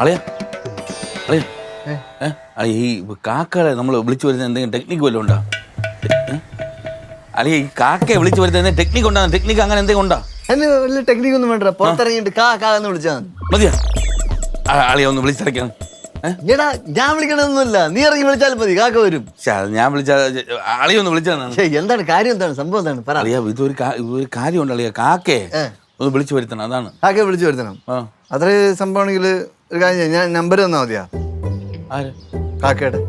അളിയ അളിയ. അളിയ ഈ കാക്കകളെ നമ്മൾ വിളിച്ചു വരുന്ന എന്തെങ്കിലും ടെക്നിക്ക് വല്ലതും ഉണ്ടോ? അളിയ ഈ കാക്കയെ വിളിച്ചു വരുന്ന ടെക്നിക്ക് ഉണ്ടാകും ടെക്നിക്ക് അങ്ങനെ എന്തെങ്കിലും ഉണ്ടോ? അതിന് വലിയ ടെക്നിക്ക് ഒന്നും വേണ്ട പുറത്തിറങ്ങിയിട്ട് കാ കാ എന്ന് വിളിച്ചാൽ മതിയാ? അളിയ ഒന്ന് വിളിച്ചിറക്കണം എടാ ഞാൻ വിളിക്കണമെന്നല്ല നീ ഇറങ്ങി വിളിച്ചാലും മതി കാക്ക വരും. ഞാൻ വിളിച്ച അളിയൊന്ന് വിളിച്ചതാണ് എന്താണ് കാര്യം എന്താണ്? സംഭവം എന്താണ്? പറ. അളിയ ഇതൊരു ഇതൊരു കാര്യമുണ്ട് അളിയ. കാക്കയെ ഏ. ഒന്ന് വിളിച്ചു വരുത്തണം അതാണ്. ആകെ വിളിച്ചു വരുത്തണം. ആ. അത്ര സംഭവമാണെങ്കിൽ ഒരു കാര്യം ചെയ്യാം. ഞാൻ നമ്പർ തന്നാ മതിയാ. ആര്? കാക്കയുടെ.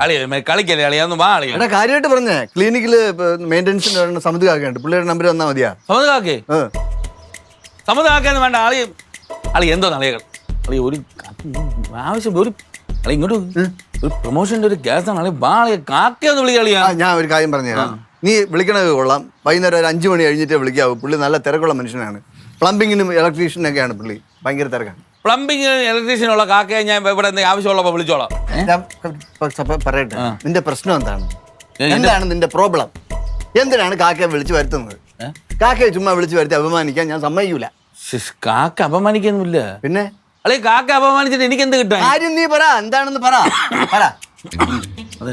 അളിയ മേ കളിക്കല്ലേ അളിയ? ഒന്ന് വാ അളിയ. എടാ കാര്യമായിട്ട് പറഞ്ഞേ ക്ലിനിക്കിൽ മെയിന്റെനൻസിന് സമിതി കാക്കയുണ്ട് പുള്ളിയുടെ നമ്പർ തന്നാ മതിയാ. സമ്മത കാക്കേ? ഏ. സമ്മത കാക്കേന്ന് വേണ്ട ആളി ആളി എന്തോ അളിയകൾ അളി. ഒരു ആവശ്യം ഒരു അളി ഇങ്ങോട്ട് വരൂ. ഒരു പ്രൊമോഷന്റെ ഒരു കേസാണ് അളി വാ അളിയ കാക്കയൊന്ന് വിളി അളിയാ. ആ ഞാൻ ഒരു കാര്യം പറഞ്ഞുതരാം നീ വിളിക്കണത് കൊള്ളാം. വൈകുന്നേരം ഒരു അഞ്ച് മണി കഴിഞ്ഞിട്ട് വിളിക്കാവൂ. പുള്ളി നല്ല തിരക്കുള്ള മനുഷ്യനാണ്. പ്ലംബിങ്ങിനും ഇലക്ട്രീഷ്യനൊക്കെയാണ് പുള്ളി. ഭയങ്കര തിരക്കാണ്. പ്ലംബിങ് ഇലക്ട്രീഷ്യനുള്ള കാക്കയെ ഞാൻ ഇവിടെ എന്തെങ്കിലും ആവശ്യമുള്ളപ്പോൾ വിളിച്ചോളാം. ഞാൻ പ- പറയട്ടെ. നിന്റെ പ്രശ്നം എന്താണ്? എന്താണ് നിന്റെ പ്രോബ്ലം? എന്തിനാണ് കാക്കയെ വിളിച്ചു വരുത്തുന്നത്? കാക്കയെ ചുമ്മാ വിളിച്ചു വരുത്തി അപമാനിക്കാൻ ഞാൻ സമ്മതിക്കൂല. ശ്ശ്, കാക്ക അപമാനിക്കൊന്നുമില്ല പിന്നെ? അളി കാക്ക അപമാനിച്ചിട്ട് എനിക്ക് എന്ത് കിട്ടാൻ? കാര്യം നീ പറ. എന്താണെന്ന് പറ. പറ. അതെ.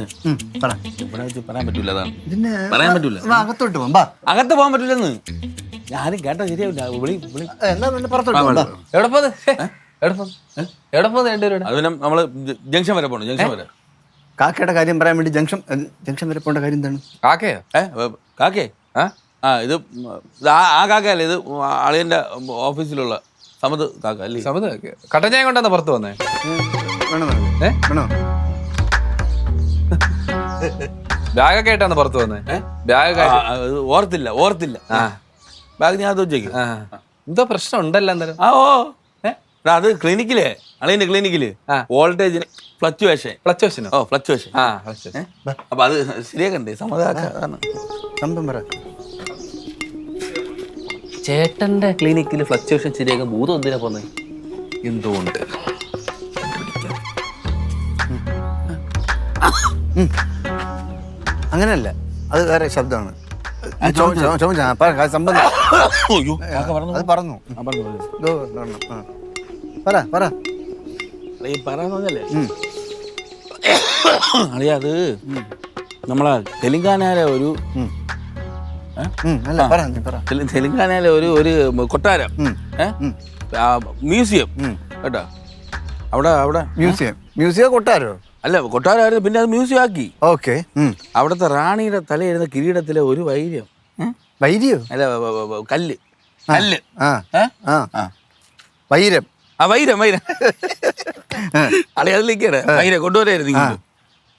പറ. ഇവിടെ വെച്ച് പറയാൻ പറ്റൂല അതാണ് പിന്നെ പറയാൻ പറ്റൂല. വാ, അകത്തോട്ട് പോകാം ബാ അകത്ത് പോകാൻ പറ്റൂലെന്ന്. ഞാനും കേട്ടാ ശരിയാവില്ല. വിളി വിളി. ഏ, എന്നാ പിന്നെ പുറത്തോട്ട് പോകാം ബാ. എവിടെ പോന്ന് എവിടെ പോന്ന് എവിടെ പോന്ന് രണ്ടുപേരുടെ അത് പിന്നെ നമ്മൾ ജംഗ്ഷൻ വരെ പോകണം ജംഗ്ഷൻ വരെ. കാക്കയുടെ കാര്യം പറയാൻ വേണ്ടി ജംഗ്ഷൻ ജംഗ്ഷൻ വരെ പോകേണ്ട കാര്യം എന്താണ്? കാക്കയോ? ഏ വ- കാക്കേ? ആ? ആ ഇത് ഉം, ഇത് ആ ആ കാക്കയല്ലേ ഇത് അളിയന്റെ ഓഫീസിലുള്ള സമത് കാക്ക അല്ലേ? സമത് കട്ടഞ്ഞായ കൊണ്ടാന്ന് പുറത്ത് വന്നേ. വേണോ വേണോ? ഏ? വേണോ. ബാഗൊക്കെ ആയിട്ടാണ് പുറത്ത് വന്നേ ബാഗ് ഓർത്തില്ല ഓർത്തില്ല. ആ. ബാഗ് ഞാൻ അത് എന്തോ പ്രശ്നം ഉണ്ടല്ലോ എന്തായാലും. ആ ഓ. അത് ക്ലിനിക്കിൽ അളിയന്റെ ക്ലിനിക്കിൽ. വോൾട്ടേജ് വോൾട്ടേജിന് ഫ്ലക്ച്വേഷൻ. പ്ലച്ചോസിനോ ഓ ഫ്ലക്ച്വേഷൻ. ആ ഫ്ലക്ച്വേഷൻ. അപ്പൊ അത് ശരിയാക്കണ്ടേ? പറ. ചേട്ടന്റെ ക്ലിനിക്കിൽ ഫ്ലക്ച്വേഷൻ ശരിയാക്കാൻ ഭൂതം എന്തിനാ പോന്നെ? എന്തുകൊണ്ട് അങ്ങനെയല്ല അത് വേറെ ശബ്ദമാണ്. അത് പറഞ്ഞു. പറ പറ. ഈ. അളിയ അത് നമ്മളെ തെലുങ്കാനയിലെ ഒരു തെലുങ്കാനയിലെ ഒരു ഒരു കൊട്ടാരം. മ്യൂസിയം. ഉം. കേട്ടോ? അവിടെ അവിടെ. മ്യൂസിയം. മ്യൂസിയം കൊട്ടാരോ? അല്ല കൊട്ടാരമായിരുന്നു. പിന്നെ അത് മ്യൂസിയം ആക്കി. ഓക്കെ അവിടുത്തെ റാണിയുടെ തലയിരുന്ന കിരീടത്തിലെ ഒരു വൈര്യം. വൈര്യം? അല്ല വ- വ- വ- കല്ല്. കല്ല്. ആ ഏ? ആ. വൈരം. ആ വൈരം വൈരം. അളി അതിലേക്കാണ് വൈരം കൊണ്ടുവരായിരുന്നു ഇങ്ങോട്ട്.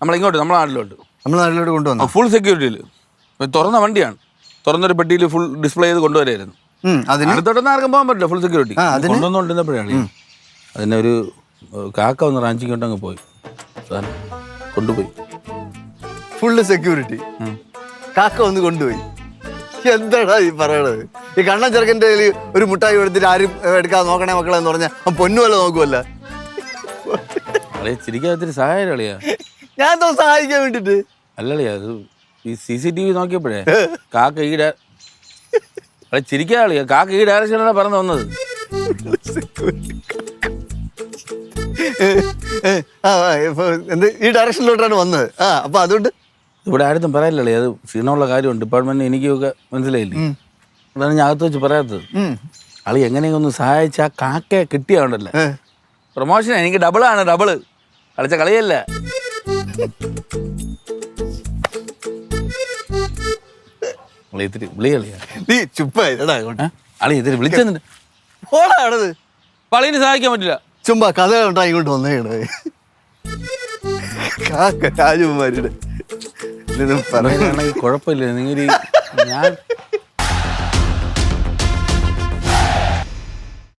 നമ്മളിങ്ങോട്ട് നമ്മളെ നാട്ടിലോട്ട്. നമ്മളെ നാട്ടിലോട്ട് കൊണ്ടുവന്നു? ഫുൾ സെക്യൂരിറ്റിയിൽ തുറന്ന വണ്ടിയാണ്. തുറന്നൊരു പെട്ടിയിൽ ഫുൾ ഡിസ്പ്ലേ ചെയ്ത് കൊണ്ടുവരായിരുന്നു. ഉം, അതിന്? അടുത്തോട്ടൊന്നും ആർക്കും പോകാൻ പറ്റില്ല ഫുൾ സെക്യൂരിറ്റി ആ, അതിന്? കൊണ്ടുവന്നുകൊണ്ടിരുന്നപ്പോഴാണ് അതിനെ ഒരു ഏഹ്, കാക്ക വന്ന് റാഞ്ചിക്കൊണ്ട് അങ്ങ് പോയി. കൊണ്ടുപോയി. ഫുള്ള് സെക്യൂരിറ്റി കാക്ക ഒന്ന് കൊണ്ടുപോയി. എന്താടാ ഈ പറയണത്? ഈ കണ്ണൻ ചെറുക്കന്റെ കയ്യിൽ ഒരു മുട്ടായി എടുത്തിട്ട് ആരും എടുക്കാതെ നോക്കണേ മക്കളെ എന്ന് പറഞ്ഞാൽ അവൻ പൊന്നുമല്ല നോക്കുമല്ല ചിരിക്കാത്തൊരു സഹായം അളിയാ? ഞാൻ തോ സഹായിക്കാൻ വേണ്ടിട്ട്. അല്ലളിയാ അത് ഈ സി സി ടി വി നോക്കിയപ്പോഴേ കാക്ക ഈ ഡയ അളി ചിരിക്കാ കാക്ക ഈ ഡയറക്ഷനാണ് പറഞ്ഞു വന്നത്. എന്ത് ഈ ഡയറക്ഷനിലോട്ടാണ് വന്നത്. ആ അപ്പൊ അതുകൊണ്ട്? ഇവിടെ ആരും പറയില്ലല്ലേ അത് ക്ഷീണമുള്ള കാര്യമുണ്ട്. ഡിപ്പാർട്ട്മെന്റ് എനിക്കൊക്കെ മനസ്സിലായില്ലേ? അതാണ് ഞാൻ അകത്ത് വെച്ച് പറയാത്തത്. ആൾ എങ്ങനെയൊന്ന് സഹായിച്ച ആ കാക്കയെ കിട്ടിയാണ്ടല്ലേ? പ്രൊമോഷൻ എനിക്ക് ഡബിളാണ് ഡബിൾ കളിച്ച കളിയല്ല? ഇത്തിരി വിളി കളിയാ നീ ചുപ്പായി ആളെ ഇത്തിരി വിളിച്ചെന്നിട്ട്. പളീനെ അപ്പൊ സഹായിക്കാൻ പറ്റില്ല. ചുമ്മാ കഥ കണ്ടാ ഇങ്ങോട്ട് വന്നേണ്. കാക്ക രാജകുമാരിയുടെ ഇതൊന്നും കുഴപ്പമില്ല. നിങ്ങൾ ഞാൻ